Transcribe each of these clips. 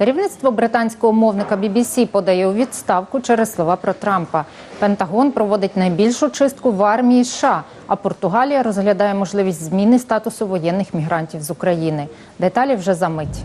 Керівництво британського мовника BBC подає у відставку через слова про Трампа. Пентагон проводить найбільшу чистку в армії США, а Португалія розглядає можливість зміни статусу воєнних мігрантів з України. Деталі вже за мить.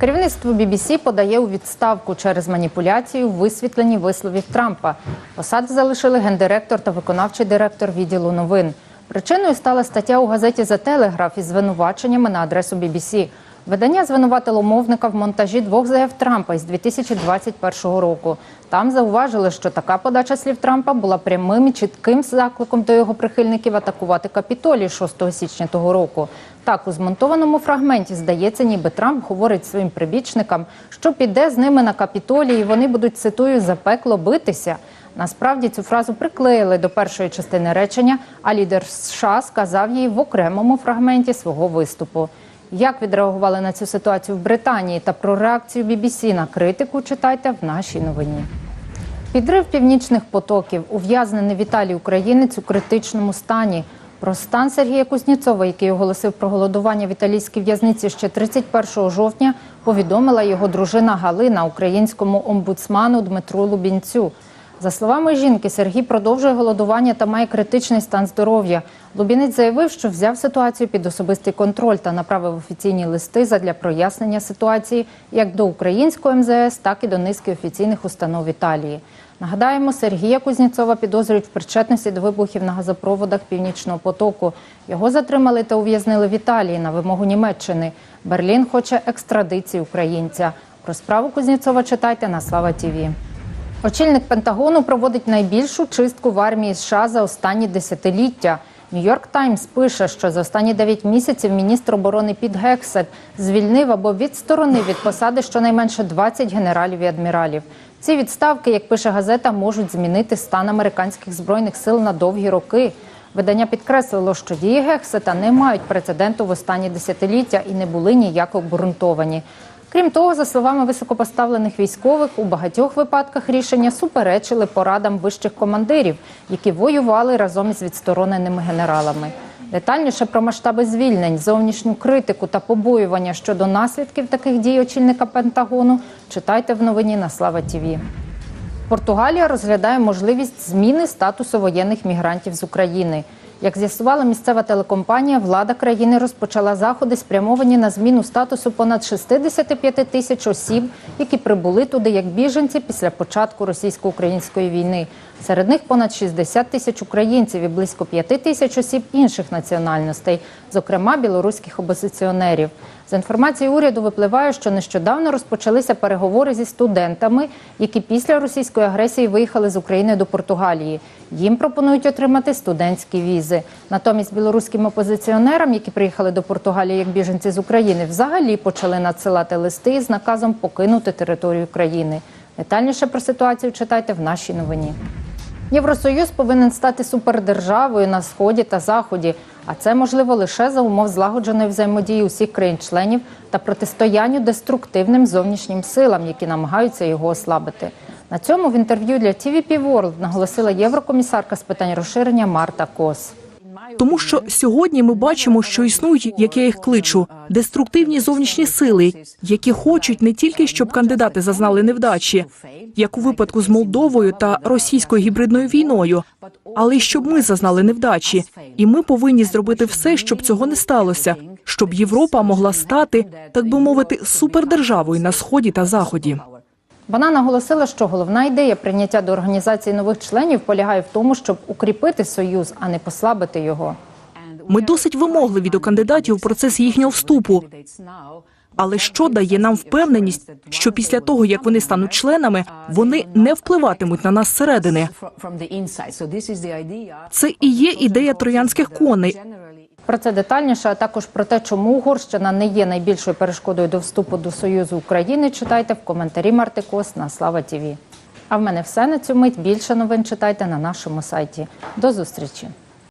Керівництво BBC подає у відставку через маніпуляцію в висвітленні висловів Трампа. Посади залишили гендиректор та виконавчий директор відділу новин. Причиною стала стаття у газеті «За Телеграф» із звинуваченнями на адресу BBC. Видання звинуватило мовника в монтажі двох заяв Трампа із 2021 року. Там зауважили, що така подача слів Трампа була прямим і чітким закликом до його прихильників атакувати Капітолій 6 січня того року. Так, у змонтованому фрагменті здається, ніби Трамп говорить своїм прибічникам, що піде з ними на Капітолій, і вони будуть цитую за пекло битися. Насправді цю фразу приклеїли до першої частини речення, а лідер США сказав її в окремому фрагменті свого виступу. Як відреагували на цю ситуацію в Британії та про реакцію BBC на критику, читайте в нашій новині. Підрив північних потоків, ув'язнений Віталій Українець у критичному стані. Про стан Сергія Кузніцова, який оголосив про голодування в італійській в'язниці ще 31 жовтня, повідомила його дружина Галина українському омбудсману Дмитру Лубінцю. За словами жінки, Сергій продовжує голодування та має критичний стан здоров'я. Лубінець заявив, що взяв ситуацію під особистий контроль та направив офіційні листи задля прояснення ситуації як до українського МЗС, так і до низки офіційних установ Італії. Нагадаємо, Сергія Кузніцова підозрюють в причетності до вибухів на газопроводах Північного потоку. Його затримали та ув'язнили в Італії на вимогу Німеччини. Берлін хоче екстрадиції українця. Про справу Кузніцова читайте на Слава Тіві. Очільник Пентагону проводить найбільшу чистку в армії США за останні десятиліття. Нью-Йорк Таймс пише, що за останні 9 місяців міністр оборони Піт Гексет звільнив або відсторонив від посади щонайменше 20 генералів і адміралів. Ці відставки, як пише газета, можуть змінити стан американських збройних сил на довгі роки. Видання підкреслило, що дії Гексета не мають прецеденту в останні десятиліття і не були ніяк обґрунтовані. Крім того, за словами високопоставлених військових, у багатьох випадках рішення суперечили порадам вищих командирів, які воювали разом із відстороненими генералами. Детальніше про масштаби звільнень, зовнішню критику та побоювання щодо наслідків таких дій очільника Пентагону читайте в новині на Слава Тіві. Португалія розглядає можливість зміни статусу воєнних мігрантів з України. Як з'ясувала місцева телекомпанія, влада країни розпочала заходи, спрямовані на зміну статусу понад 65 тисяч осіб, які прибули туди як біженці після початку російсько-української війни. Серед них понад 60 тисяч українців і близько 5 тисяч осіб інших національностей, зокрема білоруських опозиціонерів. За інформацією уряду випливає, що нещодавно розпочалися переговори зі студентами, які після російської агресії виїхали з України до Португалії. Їм пропонують отримати студентські візи. Натомість білоруським опозиціонерам, які приїхали до Португалії як біженці з України, взагалі почали надсилати листи з наказом покинути територію країни. Детальніше про ситуацію читайте в нашій новині. Євросоюз повинен стати супердержавою на сході та заході, а це можливо лише за умов злагодженої взаємодії усіх країн-членів та протистоянню деструктивним зовнішнім силам, які намагаються його ослабити. На цьому в інтерв'ю для TVP World наголосила єврокомісарка з питань розширення Марта Кос. Тому що сьогодні ми бачимо, що існують, як я їх кличу, деструктивні зовнішні сили, які хочуть не тільки щоб кандидати зазнали невдачі, як у випадку з Молдовою та російською гібридною війною, але й щоб ми зазнали невдачі, і ми повинні зробити все, щоб цього не сталося, щоб Європа могла стати, так би мовити, супердержавою на сході та заході. Вона наголосила, що головна ідея прийняття до організації нових членів полягає в тому, щоб укріпити союз, а не послабити його. Ми досить вимогливі до кандидатів у процес їхнього вступу. Але що дає нам впевненість, що після того, як вони стануть членами, вони не впливатимуть на нас зсередини? Це і є ідея троянських коней. Про це детальніше, а також про те, чому Угорщина не є найбільшою перешкодою до вступу до Союзу України, читайте в коментарі Марти Кос на Слава Тіві. А в мене все на цю мить. Більше новин читайте на нашому сайті. До зустрічі.